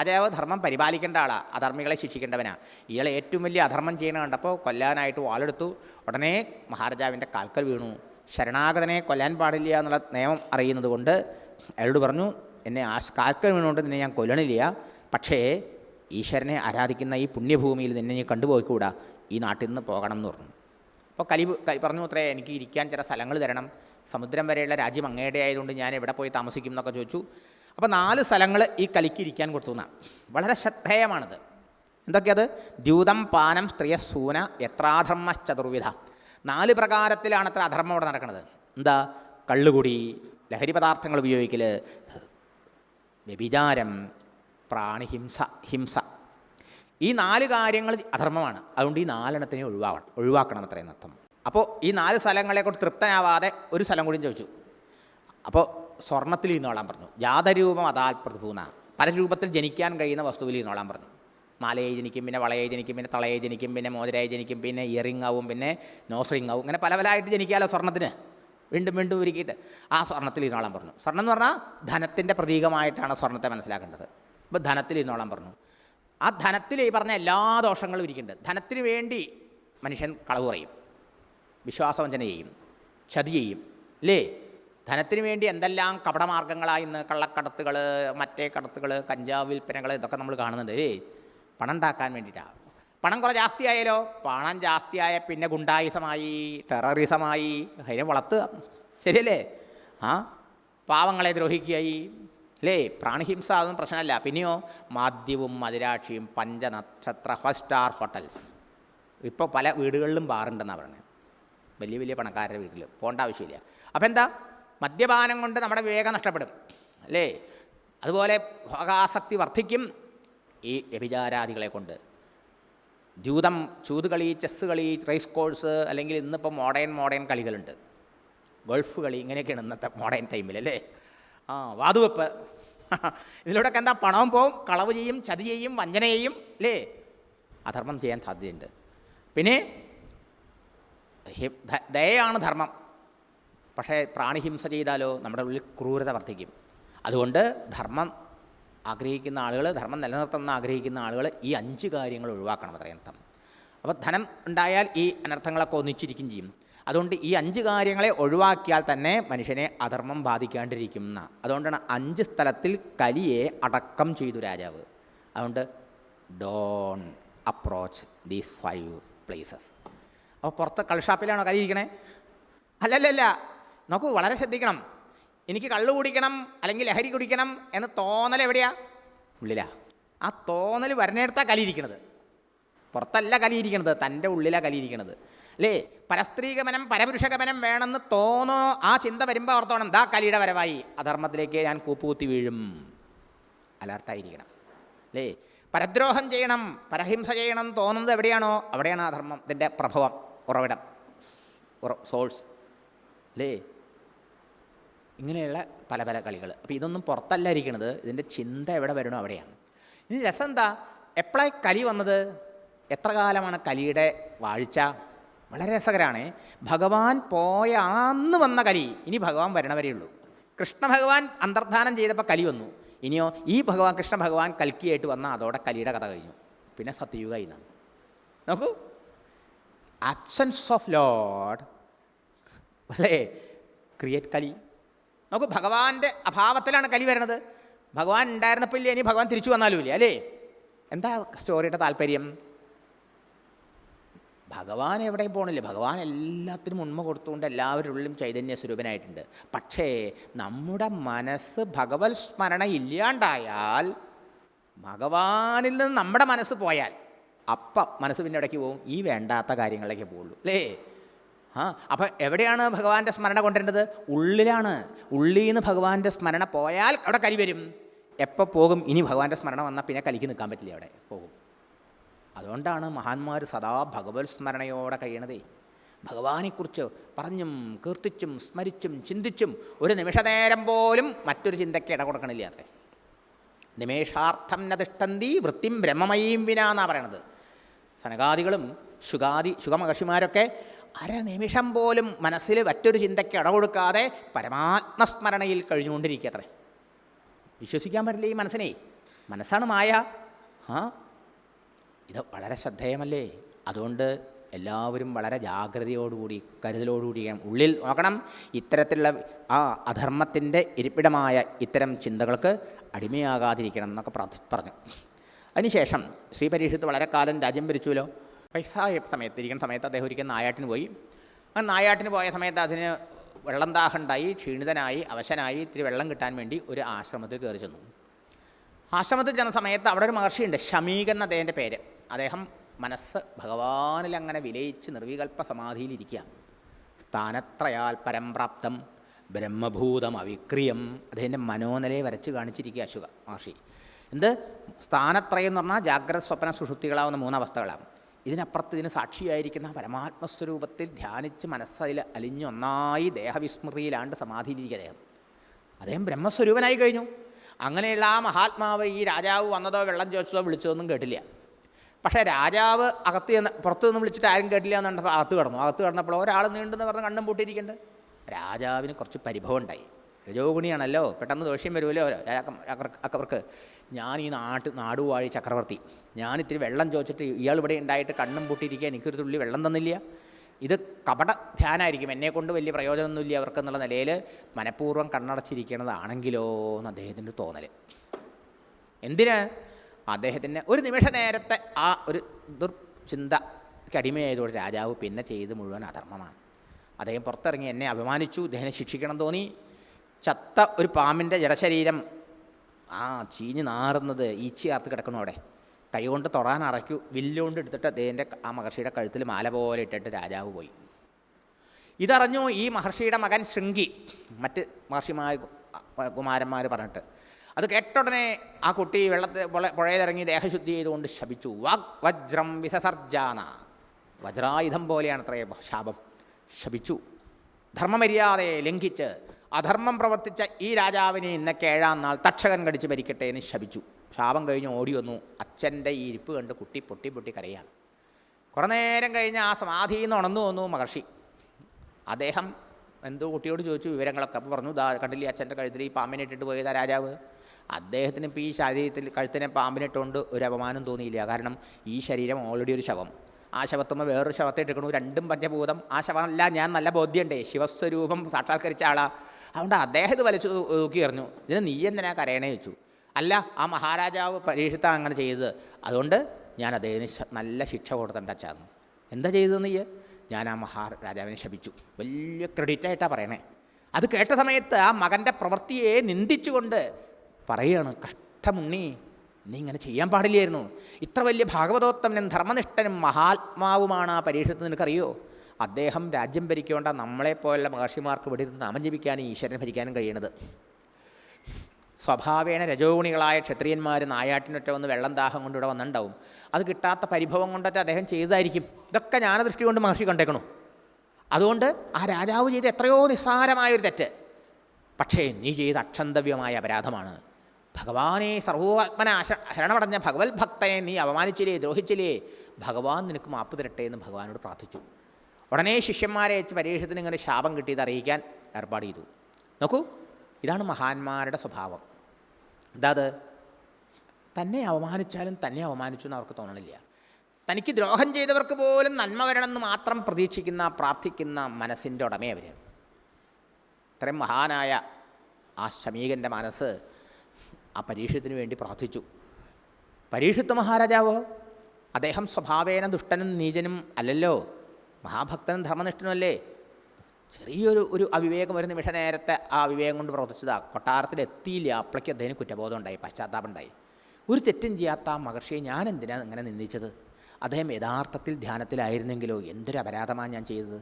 രാജാവ് ധർമ്മം പരിപാലിക്കേണ്ട ആളാണ് അധർമ്മികളെ ശിക്ഷിക്കേണ്ടവനാ. ഇയാൾ ഏറ്റവും വലിയ അധർമ്മം ചെയ്യണ കണ്ടപ്പോൾ കൊല്ലാനായിട്ട് വാളെടുത്തു. ഉടനെ മഹാരാജാവിന്റെ കാൽക്കൽ വീണു. ശരണാഗതനെ കൊല്ലാൻ പാടില്ല എന്നുള്ള നിയമം അറിയുന്നത് കൊണ്ട് അയാളോട് പറഞ്ഞു എന്നെ ആ കാൽക്കൽ വീണുകൊണ്ട് നിന്നെ ഞാൻ കൊല്ലണില്ല. പക്ഷേ ഈശ്വരനെ ആരാധിക്കുന്ന ഈ പുണ്യഭൂമിയിൽ നിന്നെ നീ കണ്ടുപോയിക്കൂടാ. ഈ നാട്ടിൽ നിന്ന് പോകണം എന്ന് പറഞ്ഞു. അപ്പോൾ കലി പറഞ്ഞു അത്രേ എനിക്ക് ഇരിക്കാൻ ചില സ്ഥലങ്ങൾ തരണം. സമുദ്രം വരെയുള്ള രാജ്യം അങ്ങയുടെ ആയതുകൊണ്ട് ഞാൻ എവിടെ പോയി താമസിക്കും എന്നൊക്കെ ചോദിച്ചു. അപ്പോൾ നാല് സ്ഥലങ്ങൾ ഈ കലിക്ക് ഇരിക്കാൻ കൊടുത്തു എന്നാണ് വളരെ ശ്രദ്ധേയമാണിത്. എന്തൊക്കെയത്? ദ്യൂതം പാനം സ്ത്രീയ സൂന എത്രാധർമ്മ ചതുർവിധ. നാല് പ്രകാരത്തിലാണ് അത്ര അധർമ്മം ഇവിടെ നടക്കുന്നത് എന്താ? കള്ളുകുടി ലഹരി പദാർത്ഥങ്ങൾ ഉപയോഗിക്കൽ വ്യഭിചാരം പ്രാണിഹിംസ ഹിംസ. ഈ നാല് കാര്യങ്ങൾ അധർമ്മമാണ്. അതുകൊണ്ട് ഈ നാലെണ്ണത്തിനെ ഒഴിവാക്കണം ഒഴിവാക്കണം അർത്ഥം അപ്പോൾ ഈ നാല് സ്ഥലങ്ങളെക്കൊണ്ട് തൃപ്തനാവാതെ ഒരു സ്ഥലം കൂടി ചോദിച്ചു. അപ്പോൾ സ്വർണത്തിൽ ഇരുന്നോളാൻ പറഞ്ഞു. ജാതരൂപം അതാൽ പ്രഭൂന പല രൂപത്തിൽ ജനിക്കാൻ കഴിയുന്ന വസ്തുവിൽ ഇരുന്നോളാൻ പറഞ്ഞു. മാലയെ ജനിക്കും പിന്നെ വളയെ ജനിക്കും പിന്നെ തളയെ ജനിക്കും പിന്നെ മോതിരയെ ജനിക്കും പിന്നെ ഇയറിംഗ് ആവും പിന്നെ നോസ് റിംഗ് ആവും. ഇങ്ങനെ പല പലതായിട്ട് ജനിക്കാമല്ലോ സ്വർണത്തിന് വീണ്ടും വീണ്ടും ഒരുക്കിയിട്ട് ആ സ്വർണത്തിൽ ഇരുന്നോളാൻ പറഞ്ഞു. സ്വർണം എന്ന് പറഞ്ഞാൽ ധനത്തിന്റെ പ്രതീകമായിട്ടാണ് സ്വർണത്തെ മനസ്സിലാക്കേണ്ടത്. അപ്പോൾ ധനത്തിൽ ഇരുന്നോളാൻ പറഞ്ഞു. ആ ധനത്തിൽ ഈ പറഞ്ഞ എല്ലാ ദോഷങ്ങളും ഇരിക്കുന്നുണ്ട്. ധനത്തിന് വേണ്ടി മനുഷ്യൻ കളവ് പറയും വിശ്വാസവഞ്ചന ചെയ്യും. ചതി ചെയ്യും. അല്ലേ ധനത്തിന് വേണ്ടി എന്തെല്ലാം കപടമാർഗങ്ങളായി ഇന്ന് കള്ളക്കടത്തുകൾ മറ്റേ കടത്തുകൾ കഞ്ചാവ് വിൽപ്പനകൾ ഇതൊക്കെ നമ്മൾ കാണുന്നുണ്ട്. ഏ പണം ഉണ്ടാക്കാൻ വേണ്ടിയിട്ടാണ് പണം കുറേ ജാസ്തിയായാലോ പണം ജാസ്തിയായ പിന്നെ ഗുണ്ടായുസമായി ടെററിസമായി അതിനെ വളർത്തുക. ശരിയല്ലേ? ആ പാവങ്ങളെ ദ്രോഹിക്കുകയായി. അല്ലേ? പ്രാണിഹിംസ അതൊന്നും പ്രശ്നമല്ല. പിന്നെയോ മാദ്യവും മതിരാക്ഷിയും പഞ്ചനക്ഷത്ര ഫസ്റ്റ് സ്റ്റാർ ഹോട്ടൽസ്. ഇപ്പോൾ പല വീടുകളിലും ബാറുണ്ടെന്നാണ് പറയുന്നത് വലിയ വലിയ പണക്കാരുടെ വീട്ടിൽ പോകേണ്ട ആവശ്യമില്ല. അപ്പോൾ എന്താ മദ്യപാനം കൊണ്ട് നമ്മുടെ വിവേകം നഷ്ടപ്പെടും. അല്ലേ? അതുപോലെ ഭോഗാസക്തി വർദ്ധിക്കും ഈ വ്യഭിചാരാദികളെ കൊണ്ട്. ജൂതം ചൂതുകളി ചെസ്സ് കളി റേസ് കോഴ്സ് അല്ലെങ്കിൽ ഇന്നിപ്പോൾ മോഡേൺ മോഡേൺ കളികളുണ്ട്. ഗൾഫ് കളി ഇങ്ങനെയൊക്കെയാണ് ഇന്നത്തെ മോഡേൺ ടൈമിൽ അല്ലേ? ആ വാതുവെപ്പ്. ഇതിലൂടെയൊക്കെ എന്താ പണവും പോവും കളവ് ചെയ്യും ചതി ചെയ്യും വഞ്ചന ചെയ്യും അല്ലേ? അധർമ്മം ചെയ്യാൻ സാധ്യതയുണ്ട്. പിന്നെ ദയയാണ് ധർമ്മം. പക്ഷേ പ്രാണിഹിംസ ചെയ്താലോ നമ്മുടെ ഉള്ളിൽ ക്രൂരത വർദ്ധിക്കും. അതുകൊണ്ട് ധർമ്മം ആഗ്രഹിക്കുന്ന ആളുകൾ ധർമ്മം നിലനിർത്തുന്ന ആഗ്രഹിക്കുന്ന ആളുകൾ ഈ അഞ്ച് കാര്യങ്ങൾ ഒഴിവാക്കണം അത്രയർത്ഥം. അപ്പോൾ ധനം ഉണ്ടായാൽ ഈ അനർത്ഥങ്ങളൊക്കെ ഒന്നിച്ചിരിക്കും ചെയ്യും. അതുകൊണ്ട് ഈ അഞ്ച് കാര്യങ്ങളെ ഒഴിവാക്കിയാൽ തന്നെ മനുഷ്യനെ അധർമ്മം ബാധിക്കാണ്ടിരിക്കും എന്ന. അതുകൊണ്ടാണ് അഞ്ച് സ്ഥലത്തിൽ കലിയെ അടക്കം ചെയ്തു രാജാവ്. അതുകൊണ്ട് don't approach these five places. അപ്പോൾ പുറത്ത് കളിഷാപ്പിലാണോ കലി ഇരിക്കണേ? അല്ലല്ലല്ല. നോക്കൂ വളരെ ശ്രദ്ധിക്കണം. എനിക്ക് കള്ളു കുടിക്കണം അല്ലെങ്കിൽ ലഹരി കുടിക്കണം എന്ന് തോന്നൽ എവിടെയാ? ഉള്ളിലാ. ആ തോന്നൽ വരണേടത്താ കലിയിരിക്കണത് പുറത്തല്ല കലിയിരിക്കണത് തന്റെ ഉള്ളിലാണ് കലിയിരിക്കണത് അല്ലേ? പരസ്ത്രീഗമനം പരപുരുഷഗമനം വേണമെന്ന് തോന്നോ ആ ചിന്ത വരുമ്പോൾ ഓർത്തോണം ദാ കലിയുടെ വരവായി അധർമ്മത്തിലേക്ക് ഞാൻ കൂപ്പുകുത്തി വീഴും. അലർട്ടായിരിക്കണം. അല്ലേ? പരദ്രോഹം ചെയ്യണം പരഹിംസ ചെയ്യണം തോന്നുന്നത് എവിടെയാണോ അവിടെയാണ് ആ ധർമ്മത്തിന്റെ പ്രഭവം ഉറവിടം സോഴ്സ് അല്ലേ? ഇങ്ങനെയുള്ള പല പല കളികൾ അപ്പോൾ ഇതൊന്നും പുറത്തല്ല ഇരിക്കുന്നത് ഇതിന്റെ ചിന്ത എവിടെ വരണോ അവിടെയാണ്. ഇനി രസം എന്താ എപ്പോഴായി കലി വന്നത്? എത്ര കാലമാണ് കലിയുടെ വാഴ്ച? വളരെ രസകരമാണ് ഭഗവാൻ പോയ അന്ന് വന്ന കലി. ഇനി ഭഗവാൻ വരണവരേ ഉള്ളൂ. കൃഷ്ണ ഭഗവാൻ അന്തർധാനം ചെയ്തപ്പോൾ കലി വന്നു. ഇനിയോ ഈ ഭഗവാൻ കൃഷ്ണ ഭഗവാൻ കൽക്കിയായിട്ട് വന്ന അതോടെ കലിയുടെ കഥ കഴിഞ്ഞു. പിന്നെ സത്യയുഗ ഇന്നാണ് നോക്കൂ. ആബ്സെൻസ് ഓഫ് ലോഡ് അല്ലേ? ക്രിയേറ്റ് കലി. നോക്കൂ ഭഗവാന്റെ അഭാവത്തിലാണ് കലി വരുന്നത്. ഭഗവാൻ ഉണ്ടായിരുന്നപ്പോൾ ഇല്ലേ? ഇനി ഭഗവാൻ തിരിച്ചു വന്നാലും ഇല്ല? അല്ലേ? എന്താ സ്റ്റോറിയുടെ താല്പര്യം? ഭഗവാൻ എവിടെയും പോകണില്ല ഭഗവാൻ എല്ലാത്തിനും ഉണ്മ കൊടുത്തുകൊണ്ട് എല്ലാവരുടെ ഉള്ളിലും ചൈതന്യ സ്വരൂപനായിട്ടുണ്ട്. പക്ഷേ നമ്മുടെ മനസ്സ് ഭഗവത് സ്മരണ ഇല്ലാണ്ടായാൽ ഭഗവാനിൽ നിന്ന് നമ്മുടെ മനസ്സ് പോയാൽ അപ്പം മനസ്സ് പിന്നെ ഇടയ്ക്ക് പോകും? ഈ വേണ്ടാത്ത കാര്യങ്ങളിലേക്ക് പോകുള്ളൂ. അല്ലേ? ആ അപ്പം എവിടെയാണ് ഭഗവാന്റെ സ്മരണ കൊണ്ടുവരേണ്ടത് ഉള്ളിലാണ്. ഉള്ളിൽ നിന്ന് ഭഗവാന്റെ സ്മരണ പോയാൽ അവിടെ കലി വരും. എപ്പോൾ പോകും? ഇനി ഭഗവാന്റെ സ്മരണ വന്നാൽ പിന്നെ കലിക്ക് നിൽക്കാൻ പറ്റില്ല അവിടെ. പോകും. അതുകൊണ്ടാണ് മഹാന്മാർ സദാ ഭഗവത് സ്മരണയോടെ കഴിയണതേ. ഭഗവാനെക്കുറിച്ച് പറഞ്ഞും കീർത്തിച്ചും സ്മരിച്ചും ചിന്തിച്ചും ഒരു നിമിഷനേരം പോലും മറ്റൊരു ചിന്തയ്ക്ക് ഇട കൊടുക്കണില്ല അത്രേ. നിമേഷാർത്ഥം നതിഷ്ടന്തി വൃത്തിം ബ്രഹ്മമയീം വിന എന്നാണ് പറയണത്. സനകാദികളും ശുഗാദി ശുഗമഹർഷിമാരൊക്കെ അരനിമിഷം പോലും മനസ്സിൽ മറ്റൊരു ചിന്തയ്ക്ക് ഇടകൊടുക്കാതെ പരമാത്മസ്മരണയിൽ കഴിഞ്ഞുകൊണ്ടിരിക്കുക അത്രേ വിശ്വസിക്കാൻ പറ്റില്ല ഈ മനസ്സിനെ. മനസ്സാണ് മായ. ആ ഇത് വളരെ ശ്രദ്ധേയമല്ലേ? അതുകൊണ്ട് എല്ലാവരും വളരെ ജാഗ്രതയോടുകൂടി കരുതലോടുകൂടി. ഉള്ളിൽ നോക്കണം. ഇത്തരത്തിലുള്ള ആ അധർമ്മത്തിന്റെ ഇരിപ്പിടമായ ഇത്തരം ചിന്തകൾക്ക് അടിമയാകാതിരിക്കണം എന്നൊക്കെ പറഞ്ഞു. അതിനുശേഷം ശ്രീ പരീക്ഷത്ത് വളരെ കാലം രാജ്യം ഭരിച്ചുവല്ലോ. വയസ്സായ സമയത്ത് ഇരിക്കുന്ന സമയത്ത് അദ്ദേഹം ഒരിക്കൽ നായാട്ടിന് പോയി. അങ്ങനെ നായാട്ടിന് പോയ സമയത്ത് അതിന് വെള്ളം ദാഹമുണ്ടായി ക്ഷീണിതനായി അവശനായി ഇത്തിരി വെള്ളം കിട്ടാൻ വേണ്ടി ഒരു ആശ്രമത്തിൽ കയറി ചെന്നു. ആശ്രമത്തിൽ ചെന്ന സമയത്ത് അവിടെ ഒരു മഹർഷിയുണ്ട് ഷമീകൻ അദ്ദേഹന്റെ പേര്. അദ്ദേഹം മനസ്സ് ഭഗവാനിൽ അങ്ങനെ വിലയിച്ച് നിർവികൽപ്പ സമാധിയിലിരിക്കുക. സ്ഥാനത്രയാൽ പരംപ്രാപ്തം ബ്രഹ്മഭൂതം അവിക്രിയം അദ്ദേഹത്തിന്റെ മനോനിലയെ വരച്ച് കാണിച്ചിരിക്കുക അശുക മഹർഷി. എന്ത്? സ്ഥാനത്രയം എന്ന് പറഞ്ഞാൽ ജാഗ്രത സ്വപ്ന സുഷുപ്തികളാവുന്ന മൂന്നവസ്ഥകളാണ് ഇതിനപ്പുറത്ത് ഇതിന് സാക്ഷിയായിരിക്കുന്ന പരമാത്മസ്വരൂപത്തിൽ ധ്യാനിച്ച് മനസ്സതിൽ അലിഞ്ഞൊന്നായി ദേഹവിസ്മൃതിയിലാണ്ട് സമാധിയിലിരിക്കുക അദ്ദേഹം. അദ്ദേഹം ബ്രഹ്മസ്വരൂപനായി കഴിഞ്ഞു. അങ്ങനെയുള്ള ആ മഹാത്മാവ് ഈ രാജാവ് വന്നതോ വെള്ളം ചോദിച്ചതോ വിളിച്ചതൊന്നും കേട്ടില്ല. പക്ഷേ രാജാവ് അകത്ത് ചെന്ന് പുറത്തു നിന്ന് വിളിച്ചിട്ട് ആരും കേട്ടില്ല എന്നുണ്ടപ്പോൾ അകത്ത് കിടന്നു. അകത്ത് കിടന്നപ്പോൾ ഒരാൾ നീണ്ടെന്ന് പറഞ്ഞ് കണ്ണും പൂട്ടിയിരിക്കേണ്ടത് രാജാവിന് കുറച്ച് പരിഭവം ഉണ്ടായി. രജോഗുണിയാണല്ലോ പെട്ടെന്ന് ദോഷ്യം വരുമല്ലോ അക്കവർക്ക് ഞാൻ ഈ നാട്ട് നാടുവാഴി ചക്രവർത്തി. ഞാൻ ഇത്തിരി വെള്ളം ചോദിച്ചിട്ട് ഇയാൾ ഇവിടെ ഉണ്ടായിട്ട് കണ്ണും പൂട്ടിയിരിക്കുക എനിക്കൊരു തുള്ളി വെള്ളം തന്നില്ല. ഇത് കപട ധ്യാനമായിരിക്കും എന്നെ കൊണ്ട് വലിയ പ്രയോജനമൊന്നുമില്ല അവർക്ക് എന്നുള്ള നിലയിൽ മനഃപൂർവം കണ്ണടച്ചിരിക്കണതാണെങ്കിലോ എന്ന് അദ്ദേഹത്തിന്റെ തോന്നൽ എന്തിന്? അദ്ദേഹത്തിന് ഒരു നിമിഷ നേരത്തെ ആ ഒരു ദുർചിന്തയ്ക്ക് അടിമയായതോടെ രാജാവ് പിന്നെ ചെയ്ത് മുഴുവൻ അധർമ്മമാണ്. അദ്ദേഹം പുറത്തിറങ്ങി എന്നെ അഭിമാനിച്ചു ഇദ്ദേഹനെ ശിക്ഷിക്കണം തോന്നി. ചത്ത ഒരു പാമ്പിന്റെ ജഡശരീരം. ആ ചീഞ്ഞ് നാറുന്നത് ഈച്ചി ഈച്ചയാർത്ത് കിടക്കണു അവിടെ. കൈകൊണ്ട് തൊടാൻ അറയ്ക്കു വില്ലുകൊണ്ട് എടുത്തിട്ട് അദ്ദേഹന്റെ ആ മഹർഷിയുടെ കഴുത്തിൽ മാല പോലെ ഇട്ടിട്ട് രാജാവ് പോയി. ഇതറിഞ്ഞു ഈ മഹർഷിയുടെ മകൻ ശൃംഗി മറ്റ് മഹർഷിമാർ കുമാരന്മാർ പറഞ്ഞിട്ട്. അത് കേട്ടുടനെ ആ കുട്ടി വെള്ളത്തിൽ പുഴ- പുഴയിലിറങ്ങി ദേഹശുദ്ധി ചെയ്തുകൊണ്ട് ശപിച്ചു. വാഗ് വജ്രം വിസസർജാന. വജ്രായുധം പോലെയാണ് അത്രേ ശാപം. ശപിച്ചു. ധർമ്മമര്യാദയെ ലംഘിച്ച് അധർമ്മം പ്രവർത്തിച്ച ഈ രാജാവിനെ ഇന്നൊക്കെ ഏഴാം നാൾ തക്ഷകൻ കടിച്ച് ഭരിക്കട്ടെ എന്ന് ശപിച്ചു. ശാപം കഴിഞ്ഞ് ഓടി വന്നു. അച്ഛന്റെ ഈ ഇരിപ്പ് കണ്ട് കുട്ടി പൊട്ടി പൊട്ടി കരയാണ്. കുറേ നേരം കഴിഞ്ഞ് ആ സമാധിയിൽ നിന്ന് ഉണർന്നു വന്നു മഹർഷി. അദ്ദേഹം എന്തോ കുട്ടിയോട് ചോദിച്ചു വിവരങ്ങളൊക്കെ. അപ്പോൾ പറഞ്ഞു ദാ കണ്ടില്ലേ അച്ഛന്റെ കഴുത്തിൽ ഈ പാമ്പിനിട്ടിട്ട് പോയതാ രാജാവ്? അദ്ദേഹത്തിന് ഇപ്പോൾ ഈ ശരീരത്തിൽ കഴുത്തിനെ പാമ്പിനിട്ടുകൊണ്ട് ഒരു അപമാനം തോന്നിയില്ല. കാരണം ഈ ശരീരം ഓൾറെഡി ഒരു ശവം. ആ ശവത്തുമ്പോൾ വേറൊരു ശവത്തെ എടുക്കണു. രണ്ടും പഞ്ചഭൂതം. ആ ശവമല്ല ഞാൻ നല്ല ബോധ്യമുണ്ടേ ശിവസ്വരൂപം സാക്ഷാത്കരിച്ച ആളാ. അതുകൊണ്ട് അദ്ദേഹം ഇത് വലിച്ചു നോക്കി എറിഞ്ഞു. ഇതിന് നീ എന്തിനാ കരയണേ വെച്ചു അല്ല ആ മഹാരാജാവ് പരീക്ഷത്താണ് അങ്ങനെ ചെയ്തത്. അതുകൊണ്ട് ഞാൻ അദ്ദേഹത്തിന് നല്ല ശിക്ഷ കൊടുത്തിട്ടുണ്ട് അച്ഛാന്ന് എന്താ ചെയ്തത് നീ ഞാൻ ആ മഹാരാജാവിനെ ശപിച്ചു. വലിയ ക്രെഡിറ്റായിട്ടാണ് പറയണേ. അത് കേട്ട സമയത്ത് ആ മകന്റെ പ്രവൃത്തിയെ നിന്ദിച്ചുകൊണ്ട് പറയുകയാണ് കഷ്ടമുണ്ണി നീ ഇങ്ങനെ ചെയ്യാൻ പാടില്ലായിരുന്നു. ഇത്ര വലിയ ഭാഗവതോത്തമനും ധർമ്മനിഷ്ഠനും മഹാത്മാവുമാണ് ആ പരീക്ഷത്ത് നിനക്കറിയോ? അദ്ദേഹം രാജ്യം ഭരിക്കേണ്ട നമ്മളെപ്പോലുള്ള മഹർഷിമാർക്ക് ഇവിടെ ഇരുന്ന് നാമം ജപിക്കാനും ഈശ്വരനെ ഭരിക്കാനും കഴിയണത്. സ്വഭാവേന രജോഗുണികളായ ക്ഷത്രിയന്മാർ നായാട്ടിനൊറ്റ വന്ന് വെള്ളം ദാഹം കൊണ്ട് ഇവിടെ വന്നിട്ടുണ്ടാവും. അത് കിട്ടാത്ത പരിഭവം കൊണ്ടൊക്കെ അദ്ദേഹം ചെയ്തായിരിക്കും ഇതൊക്കെ ജ്ഞാനദൃഷ്ടി കൊണ്ട് മഹർഷി കണ്ടേക്കണു. അതുകൊണ്ട് ആ രാജാവ് ചെയ്ത എത്രയോ നിസ്സാരമായൊരു തെറ്റ്. പക്ഷേ നീ ചെയ്ത അക്ഷന്തവ്യമായ അപരാധമാണ്. ഭഗവാനെ സർവോത്മന ശരണമടഞ്ഞ ഭഗവത് ഭക്തനെ നീ അപമാനിച്ചില്ലേ ദ്രോഹിച്ചില്ലേ? ഭഗവാൻ നിനക്ക് മാപ്പ് തരട്ടെ എന്ന് ഭഗവാനോട് പ്രാർത്ഥിച്ചു. ഉടനെ ശിഷ്യന്മാരെ വെച്ച് പരീക്ഷത്തിന് ഇങ്ങനെ ശാപം കിട്ടിയത് അറിയിക്കാൻ ഏർപ്പാട് ചെയ്തു. നോക്കൂ ഇതാണ് മഹാന്മാരുടെ സ്വഭാവം. എന്താ അത് തന്നെ അവമാനിച്ചാലും തന്നെ അവമാനിച്ചു എന്ന് അവർക്ക് തോന്നണില്ല. തനിക്ക് ദ്രോഹം ചെയ്തവർക്ക് പോലും നന്മ വരണമെന്ന് മാത്രം പ്രതീക്ഷിക്കുന്ന പ്രാർത്ഥിക്കുന്ന മനസ്സിന്റെ ഉടമയവർ ഇത്രയും മഹാനായ ആ ശമീകന്റെ മനസ്സ് ആ പരീക്ഷത്തിന് വേണ്ടി പ്രാർത്ഥിച്ചു. പരീക്ഷത്ത് മഹാരാജാവോ? അദ്ദേഹം സ്വഭാവേന ദുഷ്ടനും നീചനും അല്ലല്ലോ. മഹാഭക്തനും ധർമ്മനിഷ്ഠനുമല്ലേ? ചെറിയൊരു ഒരു അവിവേകം ഒരു നിമിഷ നേരത്തെ ആ അവിവേകം കൊണ്ട് പ്രവർത്തിച്ചതാ. കൊട്ടാരത്തിൽ എത്തിയില്ല അപ്പളയ്ക്ക് അദ്ദേഹം കുറ്റബോധം ഉണ്ടായി പശ്ചാത്താപം ഉണ്ടായി. ഒരു തെറ്റും ചെയ്യാത്ത ആ മഹർഷിയെ ഞാൻ എന്തിനാണ് ഇങ്ങനെ നിന്ദിച്ചത്? അദ്ദേഹം യഥാർത്ഥത്തിൽ ധ്യാനത്തിലായിരുന്നെങ്കിലോ? എന്തൊരു അപരാധമാണ് ഞാൻ ചെയ്തത്?